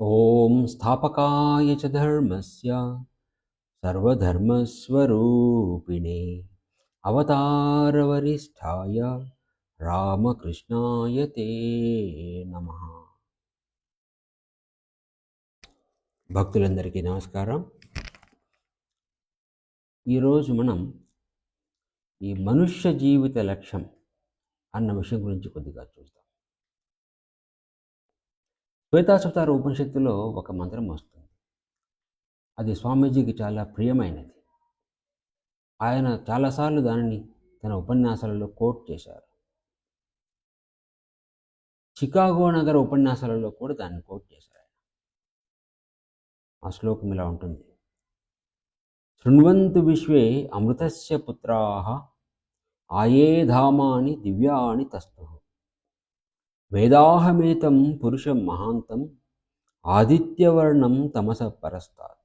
ॐ स्थापकाय च धर्मस्य सर्वधर्मस्वरूपिणे अवतारवरिष्ठाय రామకృష్ణాయ తే నమ భక్తులందరికీ నమస్కారం ఈరోజు మనం ఈ మనుష్య జీవిత లక్ష్యం అన్న విషయం గురించి కొద్దిగా చూద్దాం శ్వేతాసుతార ఉపనిషత్తులో ఒక మంత్రం వస్తుంది. అది స్వామీజీకి చాలా ప్రియమైనది. ఆయన చాలాసార్లు దానిని తన ఉపన్యాసాలలో కోట్ చేశారు. చికాగో నగర ఉపన్యాసాలలో కూడా దాన్ని కోట్ చేశారు ఆయన. ఆ శ్లోకం ఇలా ఉంటుంది. శృణ్వంతు విశ్వే అమృతస్య పుత్రా ఆయేధామాని దివ్యాని తస్తు వేదాహమేతం పురుషం మహాంతం ఆదిత్యవర్ణం తమస పరస్తాత్.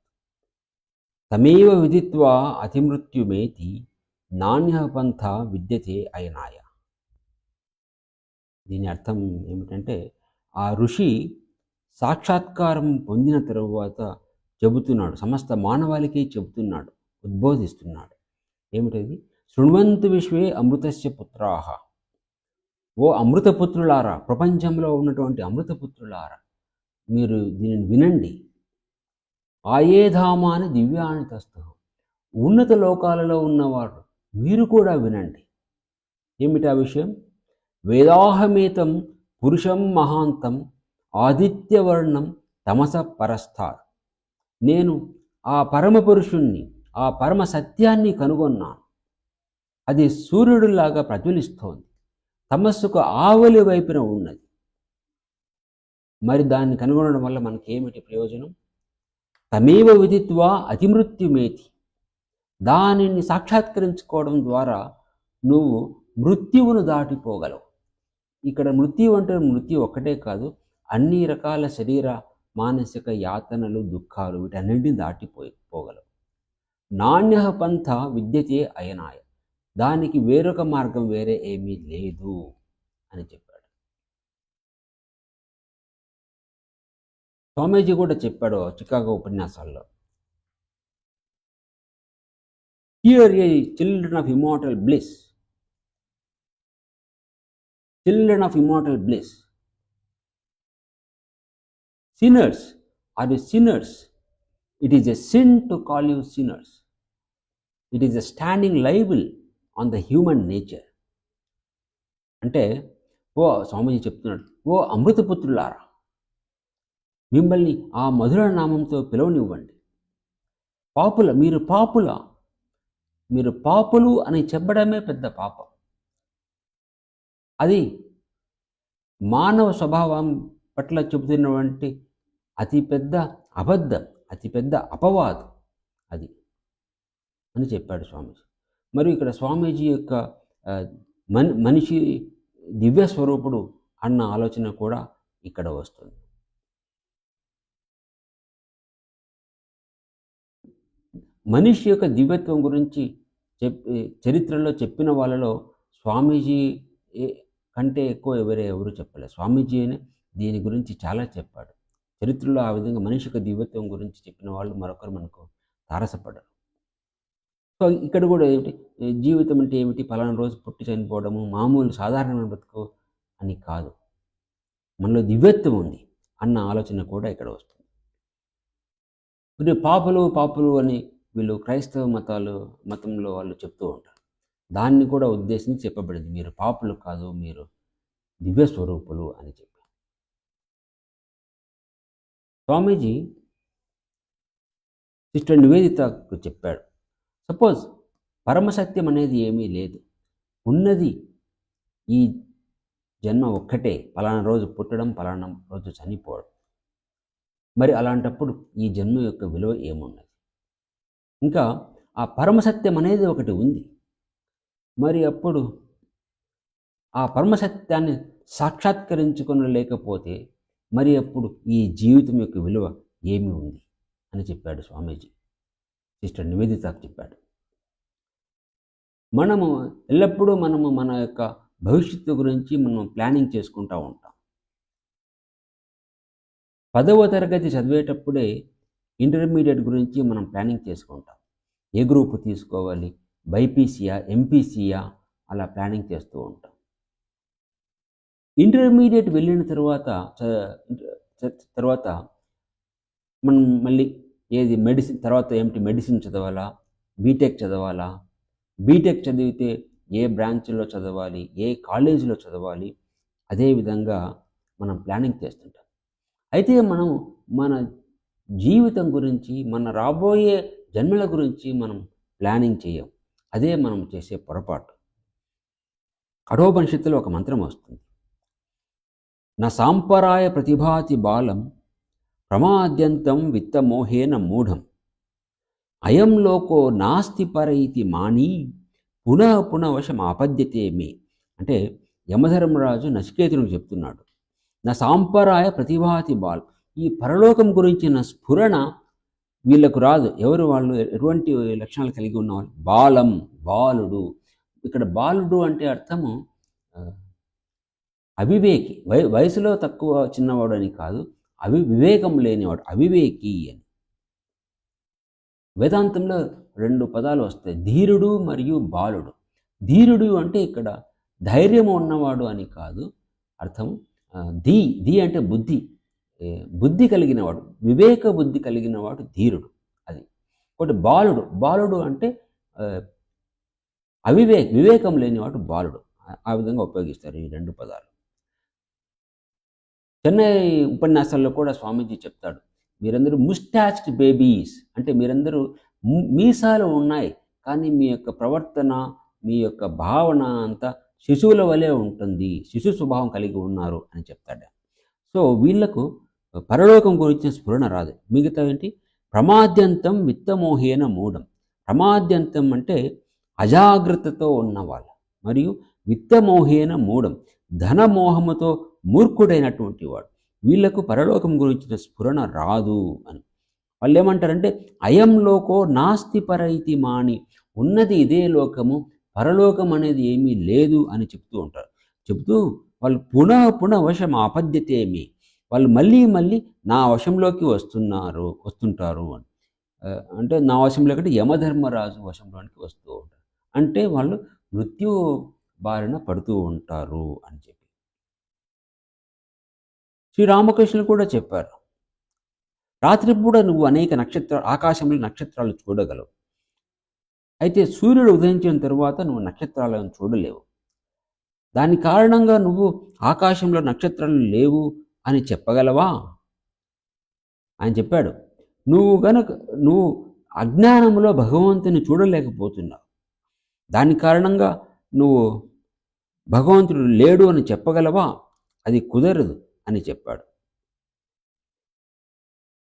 తమేవ విదిత్వా అతిమృత్యుమేతి నాణ్య పంథ విద్యతే అయనాయ. దీని అర్థం ఏమిటంటే ఆ ఋషి సాక్షాత్కారం పొందిన తరువాత చెబుతున్నాడు సమస్త మానవాళికి చెబుతున్నాడు ఉద్బోధిస్తున్నాడు. ఏమిటది? శృణ్వంతు విశ్వే అమృతస్య పుత్రాహ ఓ అమృతపుత్రులారా ప్రపంచంలో ఉన్నటువంటి అమృతపుత్రులారా మీరు దీనిని వినండి. ఆయేధామాని దివ్యాని తస్తు. ఉన్నత లోకాలలో ఉన్నవారు మీరు కూడా వినండి. ఏమిటి ఆ విషయం? వేదాహమేతం పురుషం మహాంతం ఆదిత్యవర్ణం తమస పరస్థార్. నేను ఆ పరమ పురుషుణ్ణి ఆ పరమ సత్యాన్ని కనుగొన్నాను. అది సూర్యుడిలాగా ప్రజ్వలిస్తోంది. తమస్సుకు ఆవలి వైపున ఉన్నది. మరి దాన్ని కనుగొనడం వల్ల మనకి ఏమిటి ప్రయోజనం? తమేవ విదిత్వా అతిమృత్యుమేతి. దానిని సాక్షాత్కరించుకోవడం ద్వారా నువ్వు మృత్యువును దాటిపోగలవు. ఇక్కడ మృత్యు అంటే మృత్యు ఒక్కటే కాదు అన్ని రకాల శరీర మానసిక యాతనలు దుఃఖాలు వీటన్నింటినీ దాటిపోయి పోగలవు. నాణ్య పంథ విద్యతే అయనాయ. దానికి వేరొక మార్గం వేరే ఏమీ లేదు అని చెప్పాడు. స్వామీజీ కూడా చెప్పాడు Chicago ఉపన్యాసాల్లో. Hear ye children of immortal bliss children of immortal bliss sinners are a sinners it is a sin to call you sinners it is a standing libel on the human nature అంటే ఓ స్వామీజీ చెప్తున్నాడు ఓ అమృతపుత్రులారా మిమ్మల్ని ఆ మధుర నామంతో పిలవనివ్వండి. పాపుల మీరు పాపుల మీరు పాపులు అని చెప్పడమే పెద్ద పాపం. అది మానవ స్వభావం పట్ల చెబుతున్నటువంటి అతిపెద్ద అబద్ధం అతిపెద్ద అపవాదం అది అని చెప్పాడు స్వామీజీ. మరియు ఇక్కడ స్వామీజీ యొక్క మన్ మనిషి దివ్య స్వరూపుడు అన్న ఆలోచన కూడా ఇక్కడ వస్తుంది. మనిషి యొక్క దివ్యత్వం గురించి చెప్పి చరిత్రలో చెప్పిన వాళ్ళలో స్వామీజీ కంటే ఎక్కువ ఎవరే ఎవరు చెప్పలేదు స్వామీజీ అని దీని గురించి చాలా చెప్పాడు. చరిత్రలో ఆ విధంగా మనిషి యొక్క దివ్యత్వం గురించి చెప్పిన వాళ్ళు మరొకరు మనకు తారసపడరు. సో ఇక్కడ కూడా ఏమిటి? జీవితం అంటే ఏమిటి? పలానా రోజు పుట్టి చనిపోవడము మామూలు సాధారణమైన బ్రతుకు అని కాదు. మనలో దివ్యత్వం ఉంది అన్న ఆలోచన కూడా ఇక్కడ వస్తుంది. కొన్ని పాపులు పాపలు అని వీళ్ళు క్రైస్తవ మతాలు మతంలో వాళ్ళు చెప్తూ ఉంటారు. దాన్ని కూడా ఉద్దేశించి చెప్పబడింది. మీరు పాపలు కాదు మీరు దివ్య స్వరూపులు అని చెప్పి. స్వామీజీ సిస్టర్ నివేదితకు చెప్పాడు. సపోజ్ పరమసత్యం అనేది ఏమీ లేదు. ఉన్నది ఈ జన్మ ఒక్కటే. పలానా రోజు పుట్టడం పలానా రోజు చనిపోవడం. మరి అలాంటప్పుడు ఈ జన్మ యొక్క విలువ ఏమున్నది? ఇంకా ఆ పరమసత్యం అనేది ఒకటి ఉంది. మరి అప్పుడు ఆ పరమసత్యాన్ని సాక్షాత్కరించుకొనలేకపోతే మరి అప్పుడు ఈ జీవితం యొక్క విలువ ఏమి ఉంది? అని చెప్పాడు స్వామీజీ. సిస్టర్ నివేదితకు చెప్పాడు. మనము ఎల్లప్పుడూ మనము మన యొక్క భవిష్యత్తు గురించి మనం ప్లానింగ్ చేసుకుంటూ ఉంటాం. పదవ తరగతి చదివేటప్పుడే ఇంటర్మీడియట్ గురించి మనం ప్లానింగ్ చేసుకుంటాం. ఏ గ్రూప్ తీసుకోవాలి? బైపీసీయా ఎంపీసీయా అలా ప్లానింగ్ చేస్తూ ఉంటాం. ఇంటర్మీడియట్ వెళ్ళిన తర్వాత తర్వాత మనం మళ్ళీ ఏది మెడిసిన్ తర్వాత ఏమిటి మెడిసిన్ చదవాలా? బీటెక్ చదవాలా? బీటెక్ చదివితే ఏ బ్రాంచ్లో చదవాలి? ఏ కాలేజీలో చదవాలి? అదేవిధంగా మనం ప్లానింగ్ చేస్తుంటాం. అయితే మనం మన జీవితం గురించి మన రాబోయే జన్మల గురించి మనం ప్లానింగ్ చేయం. అదే మనం చేసే పొరపాటు. కఠోపనిషత్తులో ఒక మంత్రం వస్తుంది. నా సాంపరాయ ప్రతిభాతి బాలం ప్రమాద్యంతం విత్తమోహేన మూఢం. అయం లోకో నాస్తి పరైతి మాని పునః పునవశం ఆపద్యతే మే. అంటే యమధర్మరాజు నచికేతునికి చెప్తున్నాడు. నా సాంప్రదాయ ప్రతిభాతి బాల్. ఈ పరలోకం గురించిన స్ఫురణ వీళ్ళకు రాదు. ఎవరు వాళ్ళు? ఎటువంటి లక్షణాలు కలిగి ఉన్నవాళ్ళు? బాలం బాలుడు. ఇక్కడ బాలుడు అంటే అర్థము అవివేకి. వయ వయసులో తక్కువ చిన్నవాడు అని కాదు. అవి వివేకం లేనివాడు అవివేకి అని. వేదాంతంలో రెండు పదాలు వస్తాయి ధీరుడు మరియు బాలుడు. ధీరుడు అంటే ఇక్కడ ధైర్యం ఉన్నవాడు అని కాదు అర్థం ధీ ధీ అంటే బుద్ధి బుద్ధి కలిగినవాడు వివేక బుద్ధి కలిగినవాడు ధీరుడు అది. ఒకటి బాలుడు బాలుడు అంటే అవివేక్ వివేకం లేనివాడు బాలుడు. ఆ విధంగా ఉపయోగిస్తారు ఈ రెండు పదాలు. చెన్నై ఉపన్యాసాల్లో కూడా స్వామీజీ చెప్తాడు మీరందరూ ముస్టాచ్డ్ బేబీస్. అంటే మీరందరూ మీసాలు ఉన్నాయి కానీ మీ యొక్క ప్రవర్తన మీ యొక్క భావన అంతా శిశువుల వలె ఉంటుంది శిశు స్వభావం కలిగి ఉన్నారు అని చెప్తాడు. సో వీళ్ళకు పరలోకం గురించిన స్ఫురణ రాదు. మిగతా ఏంటి? ప్రమాద్యంతం విత్తమోహేన మూఢం. ప్రమాద్యంతం అంటే అజాగ్రత్తతో ఉన్నవాళ్ళు మరియు విత్తమోహేన మూఢం. ధనమోహముతో మూర్ఖుడైనటువంటి వాడు వీళ్ళకు పరలోకం గురించిన స్ఫురణ రాదు అని. వాళ్ళు ఏమంటారంటే అయం లోకో నాస్తి పరైతి మాని ఉన్నది ఇదే లోకము పరలోకం అనేది ఏమీ లేదు అని చెప్తూ ఉంటారు. చెబుతూ వాళ్ళు పునః పునః వశం ఆపద్యతేమి వాళ్ళు మళ్ళీ మళ్ళీ నా వశంలోకి వస్తున్నారు వస్తుంటారు అని. అంటే నా వశంలో కంటే యమధర్మరాజు వశంలోనికి వస్తూ ఉంటారు. అంటే వాళ్ళు మృత్యు బారిన పడుతూ ఉంటారు అని చెప్పి. శ్రీరామకృష్ణులు కూడా చెప్పారు. రాత్రిపూట నువ్వు అనేక నక్షత్ర ఆకాశంలో నక్షత్రాలు చూడగలవు. అయితే సూర్యుడు ఉదయించిన తరువాత నువ్వు నక్షత్రాలను చూడలేవు. దాని కారణంగా నువ్వు ఆకాశంలో నక్షత్రాలు లేవు అని చెప్పగలవా? ఆయన చెప్పాడు. నువ్వు గనక నువ్వు అజ్ఞానంలో భగవంతుని చూడలేకపోతున్నావు. దాని కారణంగా నువ్వు భగవంతుడు లేడు అని చెప్పగలవా? అది కుదరదు అని చెప్పాడు.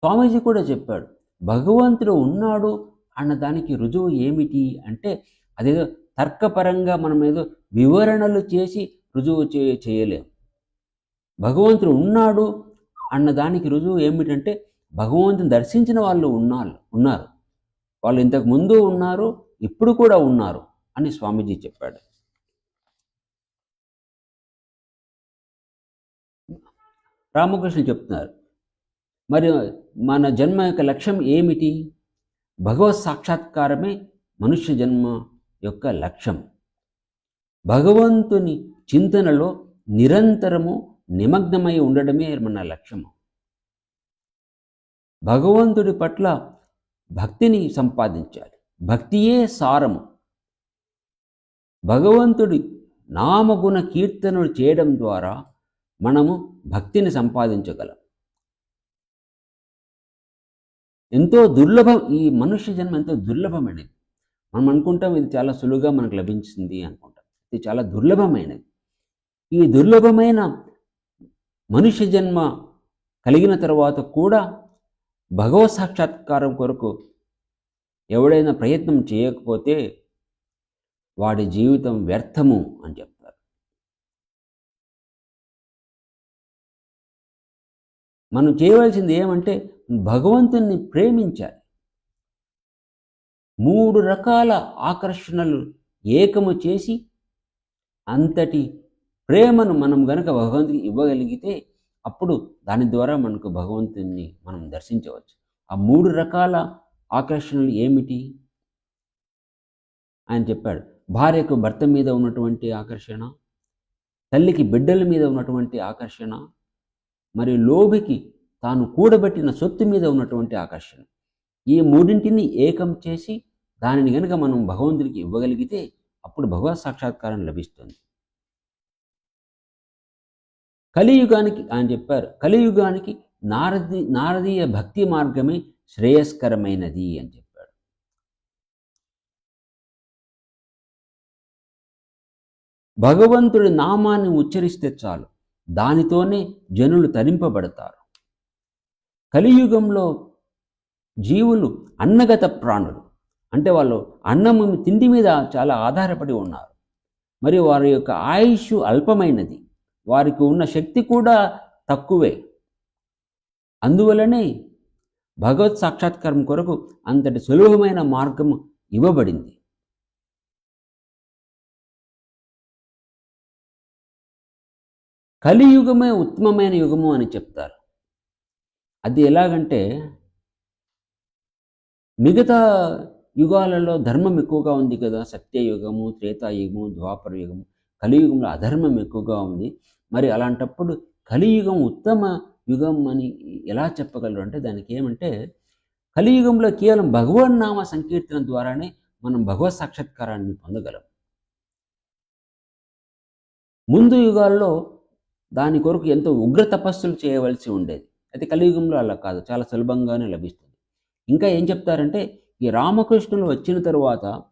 స్వామీజీ కూడా చెప్పాడు భగవంతుడు ఉన్నాడు అన్న దానికి రుజువు ఏమిటి? అంటే అదేదో తర్కపరంగా మనం ఏదో వివరణలు చేసి రుజువు చే చేయలేం. భగవంతుడు ఉన్నాడు అన్న దానికి రుజువు ఏమిటంటే భగవంతుని దర్శించిన వాళ్ళు ఉన్నారు ఉన్నారు. వాళ్ళు ఇంతకు ముందు ఉన్నారు ఇప్పుడు కూడా ఉన్నారు అని స్వామీజీ చెప్పాడు. రామకృష్ణ చెప్తున్నారు. మరి మన జన్మ యొక్క లక్ష్యం ఏమిటి? భగవత్ సాక్షాత్కారమే మనుష్య జన్మ యొక్క లక్ష్యం. భగవంతుని చింతనలో నిరంతరము నిమగ్నమై ఉండడమే మన లక్ష్యము. భగవంతుడి పట్ల భక్తిని సంపాదించాలి. భక్తియే సారము. భగవంతుడి నామగుణ కీర్తనలు చేయడం ద్వారా మనము భక్తిని సంపాదించగలం. ఎంతో దుర్లభం ఈ మనుష్య జన్మ ఎంతో దుర్లభమైనది. మనం అనుకుంటాం ఇది చాలా సులువుగా మనకు లభించింది అనుకుంటాం. ఇది చాలా దుర్లభమైనది. ఈ దుర్లభమైన మనుష్య జన్మ కలిగిన తర్వాత కూడా భగవత్ సాక్షాత్కారం కొరకు ఎవడైనా ప్రయత్నం చేయకపోతే వాడి జీవితం వ్యర్థము అని చెప్తారు మనం చేయవలసింది ఏమంటే భగవంతుణ్ణి ప్రేమించాలి. మూడు రకాల ఆకర్షణలు ఏకము చేసి అంతటి ప్రేమను మనం గనక భగవంతుడికి ఇవ్వగలిగితే అప్పుడు దాని ద్వారా మనకు భగవంతుని మనం దర్శించవచ్చు. ఆ మూడు రకాల ఆకర్షణలు ఏమిటి? ఆయన చెప్పాడు భార్యకు భర్త మీద ఉన్నటువంటి ఆకర్షణ తల్లికి బిడ్డల మీద ఉన్నటువంటి ఆకర్షణ మరి లోభికి తాను కూడబెట్టిన సొత్తు మీద ఉన్నటువంటి ఆకర్షణ ఈ మూడింటిని ఏకం చేసి దానిని గనుక మనం భగవంతుడికి ఇవ్వగలిగితే అప్పుడు భగవత్ సాక్షాత్కారం లభిస్తుంది. కలియుగానికి ఆయన చెప్పారు. కలియుగానికి నారది నారదీయ భక్తి మార్గమే శ్రేయస్కరమైనది అని చెప్పాడు. భగవంతుడి నామాన్ని ఉచ్చరిస్తే చాలు. దానితోనే జనులు తరింపబడతారు. కలియుగంలో జీవులు అన్నగత ప్రాణులు. అంటే వాళ్ళు అన్నము తిండి మీద చాలా ఆధారపడి ఉన్నారు. మరియు వారి యొక్క ఆయుష్ అల్పమైనది. వారికి ఉన్న శక్తి కూడా తక్కువే. అందువలనే భగవత్ సాక్షాత్కారం కొరకు అంతటి సులభమైన మార్గం ఇవ్వబడింది. కలియుగమే ఉత్తమమైన యుగము అని చెప్తారు. అది ఎలాగంటే మిగతా యుగాలలో ధర్మం ఎక్కువగా ఉంది కదా సత్యయుగము త్రేతాయుగము ద్వాపర యుగము కలియుగంలో అధర్మం ఎక్కువగా ఉంది. మరి అలాంటప్పుడు కలియుగం ఉత్తమ యుగం అని ఎలా చెప్పగలరు అంటే దానికి ఏమంటే కలియుగంలో కేవలం భగవన్నామ సంకీర్తన ద్వారానే మనం భగవత్ సాక్షాత్కారాన్ని పొందగలం. ముందు యుగాల్లో దాని కొరకు ఎంతో ఉగ్ర తపస్సులు చేయవలసి ఉండేది. అయితే కలియుగంలో అలా కాదు. చాలా సులభంగానే లభిస్తుంది. ఇంకా ఏం చెప్తారంటే ఈ రామకృష్ణులు వచ్చిన తరువాత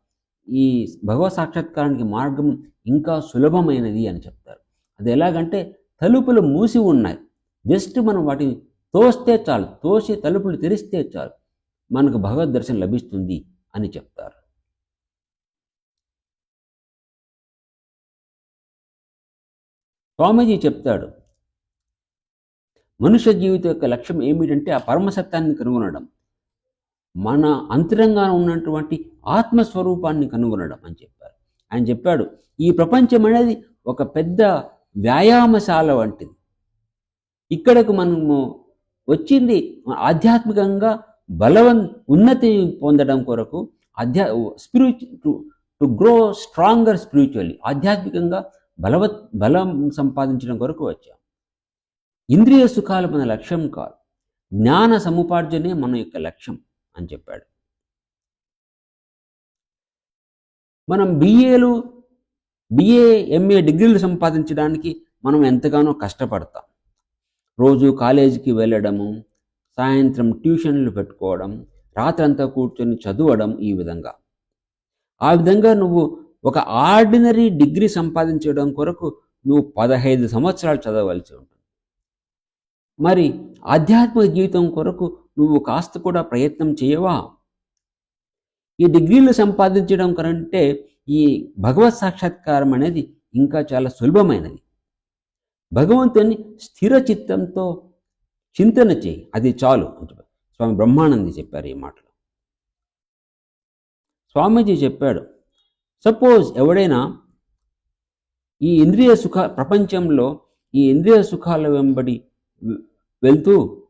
ఈ భగవత్ సాక్షాత్కారానికి మార్గం ఇంకా సులభమైనది అని చెప్తారు. అది ఎలాగంటే తలుపులు మూసి ఉన్నాయి. జస్ట్ మనం వాటిని తోస్తే చాలు. తోసి తలుపులు తెరిస్తే చాలు. మనకు భగవద్ దర్శనం లభిస్తుంది అని చెప్తారు. స్వామీజీ చెప్తాడు మనుష్య జీవితం యొక్క లక్ష్యం ఏమిటంటే ఆ పరమసత్యాన్ని కనుగొనడం మన అంతరంగాన ఉన్నటువంటి ఆత్మస్వరూపాన్ని కనుగొనడం అని చెప్పారు. ఆయన చెప్పాడు ఈ ప్రపంచం అనేది ఒక పెద్ద వ్యాయామశాల వంటిది. ఇక్కడకు మనము వచ్చింది ఆధ్యాత్మికంగా బలవన్ ఉన్నతి పొందడం కొరకు ఆధ్యా స్పిరిచు టు గ్రో స్ట్రాంగర్ స్పిరిచువల్లీ ఆధ్యాత్మికంగా బలవత్ బలం సంపాదించడం కొరకు వచ్చాం. ఇంద్రియ సుఖాలు మన లక్ష్యం కాదు. జ్ఞాన సముపార్జనే మన యొక్క లక్ష్యం అని చెప్పాడు. మనం బిఏలు బిఏ ఎంఏ డిగ్రీలు సంపాదించడానికి మనం ఎంతగానో కష్టపడతాం. రోజు కాలేజీకి వెళ్ళడము సాయంత్రం ట్యూషన్లు పెట్టుకోవడం రాత్రంతా కూర్చొని చదవడం ఈ విధంగా. ఆ విధంగా నువ్వు ఒక ఆర్డినరీ డిగ్రీ సంపాదించడం కొరకు నువ్వు పదహైదు సంవత్సరాలు చదవలసి ఉంటుంది. మరి ఆధ్యాత్మిక జీవితం కొరకు నువ్వు కాస్త కూడా ప్రయత్నం చేయవా? ఈ డిగ్రీలు సంపాదించడం కంటే ఈ భగవత్ సాక్షాత్కారం అనేది ఇంకా చాలా సులభమైనది. భగవంతుని స్థిర చిత్తంతో చింతన చేయి. అది చాలు స్వామి బ్రహ్మానంది చెప్పారు ఈ మాటలు. స్వామీజీ చెప్పాడు సపోజ్ ఎవడైనా ఈ ఇంద్రియ సుఖ ప్రపంచంలో ఈ ఇంద్రియ సుఖాల వెంబడి వెళ్తూ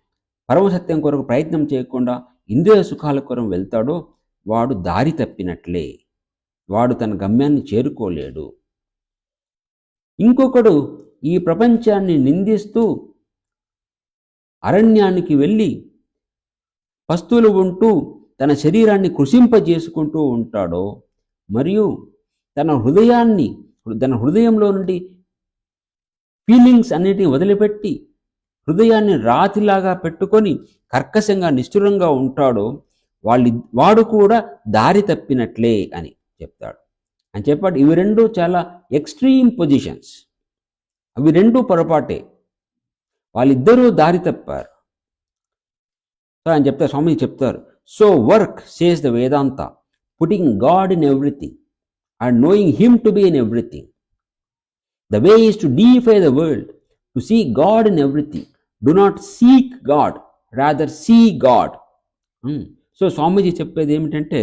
పరమసత్యం కొరకు ప్రయత్నం చేయకుండా ఇంద్రియ సుఖాల కొరకు వెళ్తాడో వాడు దారి తప్పినట్లే. వాడు తన గమ్యాన్ని చేరుకోలేడు. ఇంకొకడు ఈ ప్రపంచాన్ని నిందిస్తూ అరణ్యానికి వెళ్ళి పస్తులు ఉంటూ తన శరీరాన్ని కృషింపజేసుకుంటూ ఉంటాడో మరియు తన హృదయాన్ని తన హృదయంలో నుండి ఫీలింగ్స్ అన్నిటిని వదిలిపెట్టి హృదయాన్ని రాతిలాగా పెట్టుకొని కర్కశంగా నిష్ఠురంగా ఉంటాడో వాళ్ళు వాడు కూడా దారి తప్పినట్లే అని చెప్తాడు. అని చెప్పాడు. ఇవి రెండు చాలా ఎక్స్ట్రీమ్ పొజిషన్స్. అవి రెండు పొరపాటే. వాళ్ళిద్దరూ దారి తప్పారు. సో ఆయన చెప్తారు స్వామి చెప్తారు. So work says the Vedanta. Putting God in everything and knowing him to be in everything the way is to deify the world to see God in everything do not seek God rather see God so Swamiji చెప్పేది ఏమిటంటే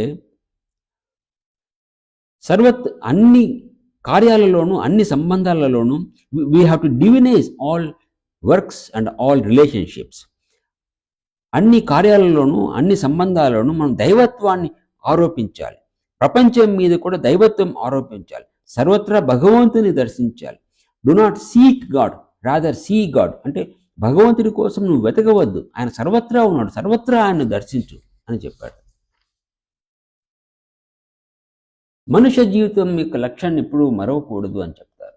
సర్వత్ అన్ని కార్యాలలోనూ అన్ని సంబంధాలలోనూ we have to divinize all works and all relationships అన్ని కార్యాలలోనూ అన్ని సంబంధాలలోనూ మనం దైవత్వాన్ని ఆరోపించాలి. ప్రపంచం మీద కూడా దైవత్వం ఆరోపించాలి. సర్వత్రా భగవంతుని దర్శించాలి. Do not seek God rather see God అంటే భగవంతుడి కోసం నువ్వు వెతకవద్దు. ఆయన సర్వత్రా ఉన్నాడు. సర్వత్రా ఆయన దర్శించు అని చెప్పాడు. మనుష్య జీవితం యొక్క లక్ష్యాన్ని ఎప్పుడూ మరవకూడదు అని చెప్తారు.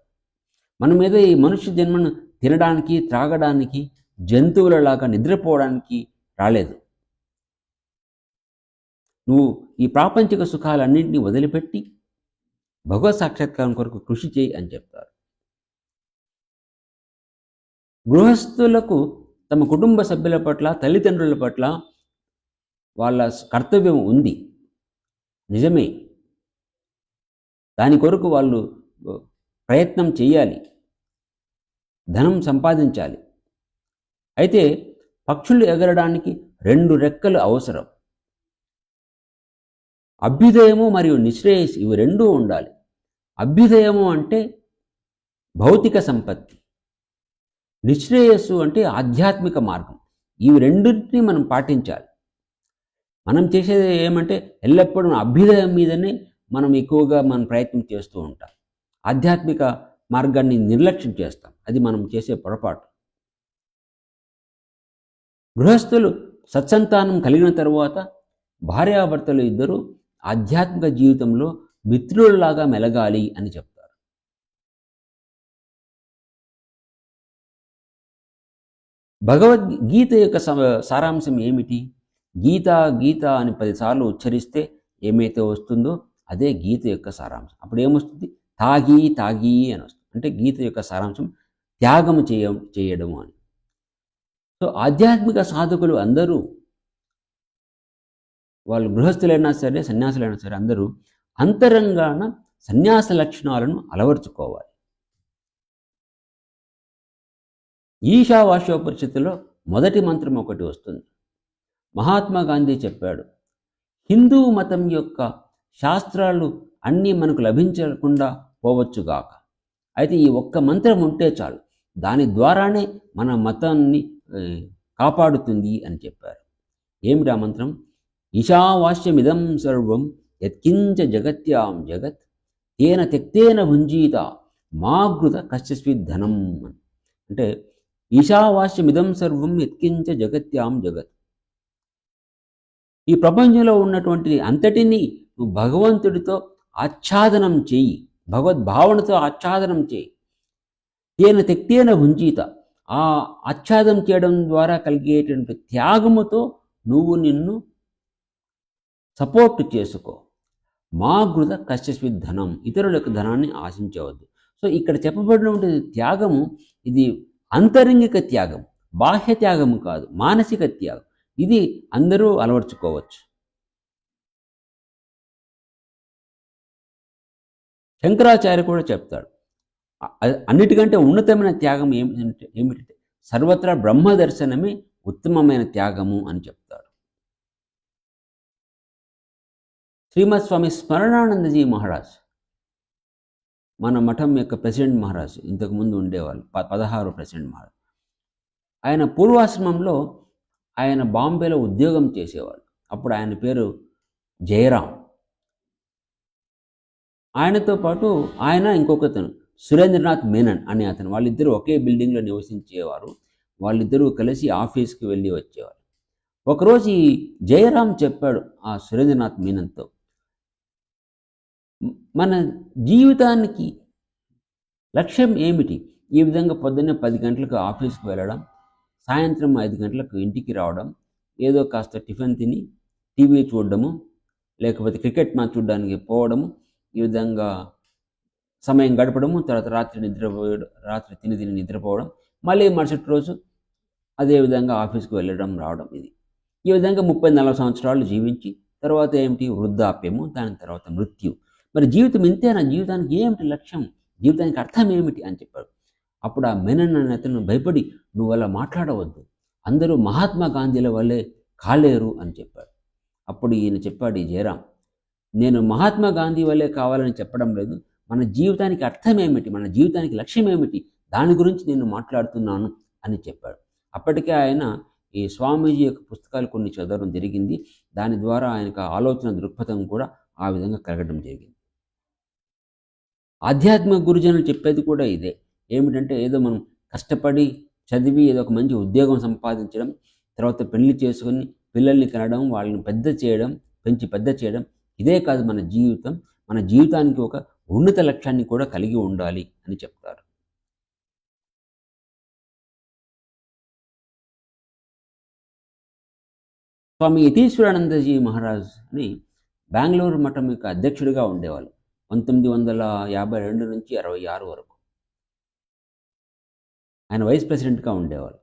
మన మీద ఈ మనుష్య జన్మను తినడానికి త్రాగడానికి జంతువులలాగా నిద్రపోవడానికి రాలేదు. నువ్వు ఈ ప్రాపంచిక సుఖాలన్నింటినీ వదిలిపెట్టి భగవత్ సాక్షాత్కారం కొరకు కృషి చేయి అని చెప్తారు. గృహస్థులకు తమ కుటుంబ సభ్యుల పట్ల తల్లిదండ్రుల పట్ల వాళ్ళ కర్తవ్యం ఉంది. నిజమే. దాని కొరకు వాళ్ళు ప్రయత్నం చేయాలి. ధనం సంపాదించాలి. అయితే పక్షులు ఎగరడానికి రెండు రెక్కలు అవసరం. అభ్యుదయము మరియు నిశ్రేయస్ ఇవి రెండూ ఉండాలి. అభ్యుదయము అంటే భౌతిక సంపత్తి. నిశ్రేయస్సు అంటే ఆధ్యాత్మిక మార్గం. ఇవి రెండింటినీ మనం పాటించాలి. మనం చేసేది ఏమంటే ఎల్లప్పుడూ అభ్యుదయం మీదనే మనం ఎక్కువగా మనం ప్రయత్నం చేస్తూ ఉంటాం. ఆధ్యాత్మిక మార్గాన్ని నిర్లక్ష్యం చేస్తాం. అది మనం చేసే పొరపాటు. గృహస్థులు సత్సంతానం కలిగిన తరువాత భార్యాభర్తలు ఇద్దరు ఆధ్యాత్మిక జీవితంలో మిత్రులలాగా మెలగాలి అని చెప్తారు. భగవద్గీత యొక్క సారాంశం ఏమిటి? గీత గీత అని పదిసార్లు ఉచ్చరిస్తే ఏమైతే వస్తుందో అదే గీత యొక్క సారాంశం. అప్పుడు ఏమొస్తుంది? తాగి తాగి అని వస్తుంది. అంటే గీత యొక్క సారాంశం త్యాగం చేయ చేయడము అని. సో ఆధ్యాత్మిక సాధకులు అందరూ వాళ్ళు గృహస్థులైనా సరే సన్యాసులైనా సరే అందరూ అంతరంగాన సన్యాస లక్షణాలను అలవర్చుకోవాలి. ఈశావాస్యోపరిస్థితిలో మొదటి మంత్రం ఒకటి వస్తుంది. మహాత్మా గాంధీ చెప్పాడు హిందూ మతం యొక్క శాస్త్రాలు అన్నీ మనకు లభించకుండా పోవచ్చుగాక అయితే ఈ ఒక్క మంత్రం ఉంటే చాలు. దాని ద్వారానే మన మతాన్ని కాపాడుతుంది అని చెప్పారు. ఏమిటి ఆ మంత్రం? ఈశావాస్యమిదం సర్వం యత్కించ జగత్యాం జగత్ తేన తెక్తేన భుంజీత మాగృత కశ్యస్విద్ధనం అంటే ఈశావాస్యమిదం సర్వం యత్కించ జగత్యాం జగత్. ఈ ప్రపంచంలో ఉన్నటువంటి అంతటినీ భగవంతుడితో ఆచ్ఛాదనం చేయి భగవద్భావనతో ఆచ్ఛాదనం చేయి. తేన తెక్తేన భుంజీత ఆ ఆచ్ఛాదం చేయడం ద్వారా కలిగేటువంటి త్యాగముతో నువ్వు నిన్ను సపోర్ట్ చేసుకో. మా గృత కష్టస్వి ధనం ఇతరుల యొక్క ధనాన్ని ఆశించవద్దు. సో ఇక్కడ చెప్పబడినటువంటి త్యాగము ఇది అంతరంగిక త్యాగం బాహ్య త్యాగము కాదు మానసిక త్యాగం. ఇది అందరూ అలవర్చుకోవచ్చు. శంకరాచార్య కూడా చెప్తాడు. అన్నిటికంటే ఉన్నతమైన త్యాగం ఏమిటంటే ఏమిటంటే సర్వత్రా బ్రహ్మ దర్శనమే ఉత్తమమైన త్యాగము అని చెప్తాడు. శ్రీమద్ స్వామి స్మరణానందజీ మహారాజ్. మన మఠం యొక్క ప్రెసిడెంట్ మహారాజ్ ఇంతకుముందు ఉండేవాళ్ళు ప పదహారు ప్రెసిడెంట్ మహారాజ్. ఆయన పూర్వాశ్రమంలో ఆయన బాంబేలో ఉద్యోగం చేసేవాళ్ళు. అప్పుడు ఆయన పేరు జయరాం. ఆయనతో పాటు ఆయన ఇంకొకతను సురేంద్రనాథ్ మేనన్ అనే అతను వాళ్ళిద్దరూ ఒకే బిల్డింగ్లో నివసించేవారు. వాళ్ళిద్దరూ కలిసి ఆఫీస్కి వెళ్ళి వచ్చేవారు. ఒకరోజు ఈ జయరాం చెప్పాడు ఆ సురేంద్రనాథ్ మీనన్తో మన జీవితానికి లక్ష్యం ఏమిటి? ఈ విధంగా పొద్దున్నే పది గంటలకు ఆఫీస్కి వెళ్ళడం సాయంత్రం ఐదు గంటలకు ఇంటికి రావడం ఏదో కాస్త టిఫిన్ తిని టీవీ చూడడము లేకపోతే క్రికెట్ మ్యాచ్ చూడడానికి పోవడము ఈ విధంగా సమయం గడపడము తర్వాత రాత్రి నిద్రపోయడం రాత్రి తిని తిని నిద్రపోవడం మళ్ళీ మరుసటి రోజు అదేవిధంగా ఆఫీస్కి వెళ్ళడం రావడం ఇది. ఈ విధంగా ముప్పై నలభై సంవత్సరాలు జీవించి తర్వాత ఏమిటి? వృద్ధాప్యము దాని తర్వాత మృత్యు. మరి జీవితం ఇంతేనా జీవితానికి ఏమిటి లక్ష్యం? జీవితానికి అర్థం ఏమిటి అని చెప్పాడు. అప్పుడు ఆ మెనన్ అనే అతను భయపడి నువ్వు అలా మాట్లాడవద్దు. అందరూ మహాత్మా గాంధీల వల్లే కాలేరు అని చెప్పాడు. అప్పుడు ఈయన చెప్పాడు ఈ జయరాం నేను మహాత్మా గాంధీ వల్లే కావాలని చెప్పడం లేదు. మన జీవితానికి అర్థం ఏమిటి? మన జీవితానికి లక్ష్యం ఏమిటి? దాని గురించి నేను మాట్లాడుతున్నాను అని చెప్పాడు. అప్పటికే ఆయన ఈ స్వామీజీ యొక్క పుస్తకాలు కొన్ని చదవడం జరిగింది. దాని ద్వారా ఆయనకు ఆలోచన దృక్పథం కూడా ఆ విధంగా కలగడం జరిగింది. ఆధ్యాత్మిక గురుజనులు చెప్పేది కూడా ఇదే. ఏమిటంటే ఏదో మనం కష్టపడి చదివి ఏదో ఒక మంచి ఉద్యోగం సంపాదించడం తర్వాత పెళ్ళి చేసుకొని పిల్లల్ని కనడం వాళ్ళని పెద్ద చేయడం పెంచి పెద్ద చేయడం ఇదే కాదు మన జీవితం. మన జీవితానికి ఒక ఉన్నత లక్ష్యాన్ని కూడా కలిగి ఉండాలి అని చెప్తారు. స్వామి యతీశ్వరానందజీ మహారాజ్ అని బెంగళూరు మఠం యొక్క అధ్యక్షుడిగా ఉండేవాళ్ళు. పంతొమ్మిది వందల యాభై రెండు నుంచి అరవై ఆరు వరకు. ఆయన వైస్ ప్రెసిడెంట్గా ఉండేవాళ్ళు.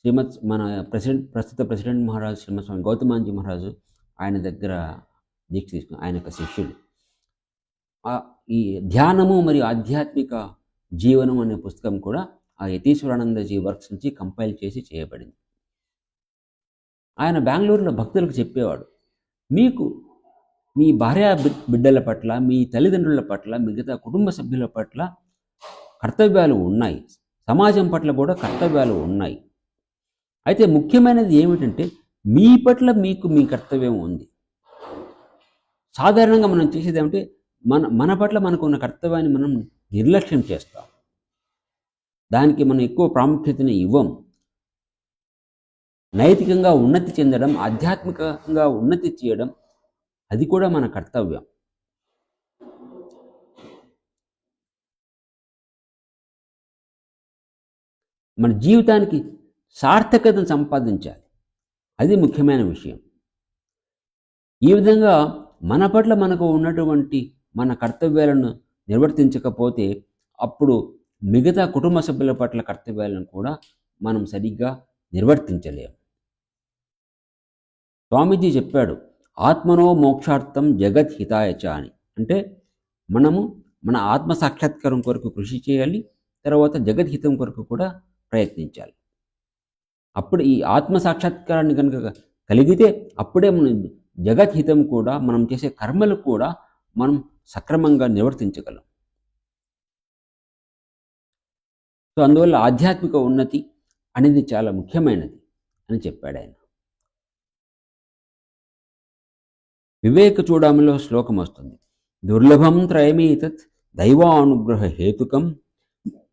శ్రీమత్ మన ప్రెసిడెంట్ ప్రస్తుత ప్రెసిడెంట్ మహారాజు శ్రీమత్ స్వామి గౌతమాంజీ మహారాజు ఆయన దగ్గర దీక్ష తీసుకుని ఆయన యొక్క శిష్యుడు. ఈ ధ్యానము మరియు ఆధ్యాత్మిక జీవనం అనే పుస్తకం కూడా ఆ యతీశ్వరానందజీ వర్క్స్ నుంచి కంపైల్ చేసి చేయబడింది. ఆయన బెంగళూరులో భక్తులకు చెప్పేవాడు మీకు మీ భార్య బిడ్డల పట్ల మీ తల్లిదండ్రుల పట్ల మిగతా కుటుంబ సభ్యుల పట్ల కర్తవ్యాలు ఉన్నాయి. సమాజం పట్ల కూడా కర్తవ్యాలు ఉన్నాయి. అయితే ముఖ్యమైనది ఏమిటంటే మీ పట్ల మీకు మీ కర్తవ్యం ఉంది. సాధారణంగా మనం చేసేది ఏమంటే మన మన పట్ల మనకు ఉన్న కర్తవ్యాన్ని మనం నిర్లక్ష్యం చేస్తాం. దానికి మనం ఎక్కువ ప్రాముఖ్యతని ఇవ్వం. నైతికంగా ఉన్నతి చెందడం ఆధ్యాత్మికంగా ఉన్నతి చేయడం అది కూడా మన కర్తవ్యం. మన జీవితానికి సార్థకతను సంపాదించాలి. అది ముఖ్యమైన విషయం. ఈ విధంగా మన పట్ల మనకు ఉన్నటువంటి మన కర్తవ్యాలను నిర్వర్తించకపోతే అప్పుడు మిగతా కుటుంబ సభ్యుల పట్ల కర్తవ్యాలను కూడా మనం సరిగ్గా నిర్వర్తించలేము. స్వామీజీ చెప్పాడు ఆత్మనో మోక్షార్థం జగత్ హితాయచ అని అంటే మనము మన ఆత్మ సాక్షాత్కారం కొరకు కృషి చేయాలి తర్వాత జగద్హితం కొరకు కూడా ప్రయత్నించాలి. అప్పుడు ఈ ఆత్మ సాక్షాత్కారాన్ని కనుక కలిగితే అప్పుడే మనం జగద్హితం కూడా మనం చేసే కర్మలు కూడా మనం సక్రమంగా నివర్తించగలం సో అందువల్ల ఆధ్యాత్మిక ఉన్నతి అనేది చాలా ముఖ్యమైనది అని చెప్పాడు ఆయన. వివేక చూడములో శ్లోకం వస్తుంది. దుర్లభం త్రయమేతత్ దైవానుగ్రహ హేతుకం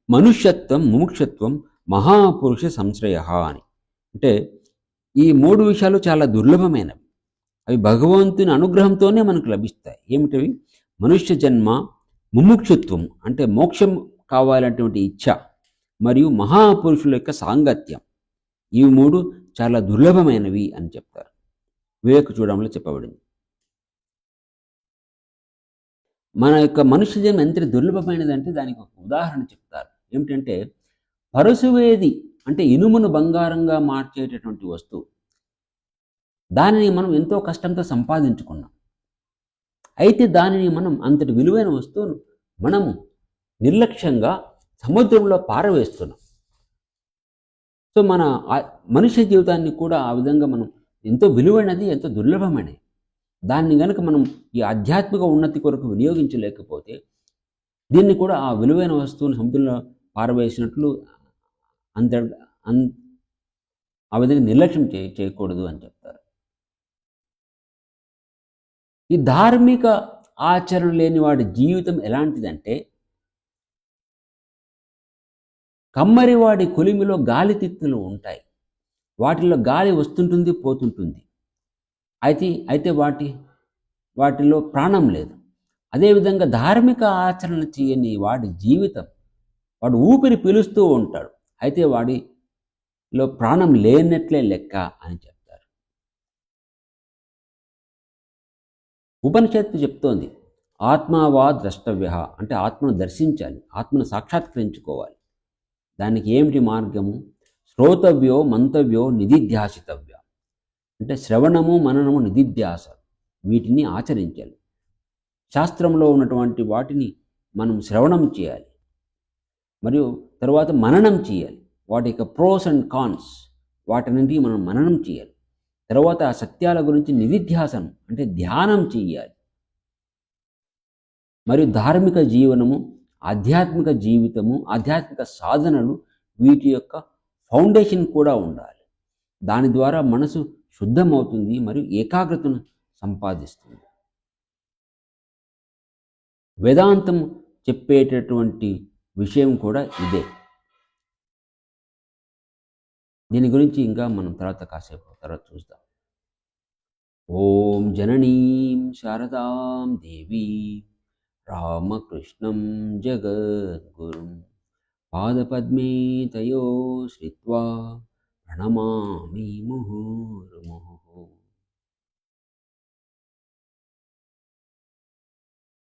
మనుష్యత్వం ముముక్షత్వం మహాపురుష సంశ్రయ అని. అంటే ఈ మూడు విషయాలు చాలా దుర్లభమైనవి. అవి భగవంతుని అనుగ్రహంతోనే మనకు లభిస్తాయి. ఏమిటవి? మనుష్య జన్మ ముముక్షత్వం అంటే మోక్షం కావాలనేటువంటి ఇచ్ఛ మరియు మహాపురుషుల యొక్క సాంగత్యం. ఇవి మూడు చాలా దుర్లభమైనవి అని చెప్తారు. వివేక చూడంలో చెప్పబడింది. మన యొక్క మనుష్య జన్మ ఎంత దుర్లభమైనది అంటే దానికి ఒక ఉదాహరణ చెప్తారు. ఏమిటంటే పరుసువేది అంటే ఇనుమును బంగారంగా మార్చేటటువంటి వస్తువు. దానిని మనం ఎంతో కష్టంతో సంపాదించుకున్నాం. అయితే దానిని మనం అంతటి విలువైన వస్తువును మనము నిర్లక్ష్యంగా సముద్రంలో పారవేస్తున్నాం. సో మన మనుష్య జీవితాన్ని కూడా ఆ విధంగా మనం ఎంతో విలువైనది ఎంతో దుర్లభమైనది. దాన్ని కనుక మనం ఈ ఆధ్యాత్మిక ఉన్నతి కొరకు వినియోగించలేకపోతే దీన్ని కూడా ఆ విలువైన వస్తువుని సముద్రంలో పారవేసినట్లు అంత అన్ ఆ విధంగా నిర్లక్ష్యం చే చేయకూడదు అని చెప్తారు. ఈ ధార్మిక ఆచరణ లేని వాడి జీవితం ఎలాంటిదంటే కమ్మరివాడి కొలిమిలో గాలి తిత్తులు ఉంటాయి. వాటిలో గాలి వస్తుంటుంది పోతుంటుంది. అయితే అయితే వాటి వాటిలో ప్రాణం లేదు. అదేవిధంగా ధార్మిక ఆచరణ చేయని వాడి జీవితం వాడు ఊపిరి పిలుస్తూ ఉంటాడు. అయితే వాడిలో ప్రాణం లేనట్లే లెక్క అని చెప్తారు. ఉపనిషత్తు చెప్తోంది ఆత్మావా ద్రష్టవ్య అంటే ఆత్మను దర్శించాలి ఆత్మను సాక్షాత్కరించుకోవాలి. దానికి ఏమిటి మార్గము? శ్రోతవ్యో మంతవ్యో నిధిధ్యాసితవ్య. అంటే శ్రవణము మననము నిధిధ్యాస వీటిని ఆచరించాలి. శాస్త్రంలో ఉన్నటువంటి వాటిని మనం శ్రవణం చేయాలి. మరియు తర్వాత మననం చేయాలి. వాటి యొక్క ప్రోస్ అండ్ కాన్స్ వాటిని మనం మననం చేయాలి. తర్వాత ఆ సత్యాల గురించి నిధిధ్యాసనం అంటే ధ్యానం చేయాలి. మరియు ధార్మిక జీవనము ఆధ్యాత్మిక జీవితము ఆధ్యాత్మిక సాధనలు వీటి యొక్క ఫౌండేషన్ కూడా ఉండాలి. దాని ద్వారా మనసు శుద్ధమవుతుంది మరియు ఏకాగ్రతను సంపాదిస్తుంది. వేదాంతం చెప్పేటటువంటి విషయం కూడా ఇదే. దీని గురించి ఇంకా మనం తర్వాత కాసేపు తర్వాత చూద్దాం. ఓం జననీం శారదాం దేవి రామకృష్ణం జగద్గురుం పాదపద్మే తయో శ్రిత్వా ప్రణమామి ముహుర్ముహు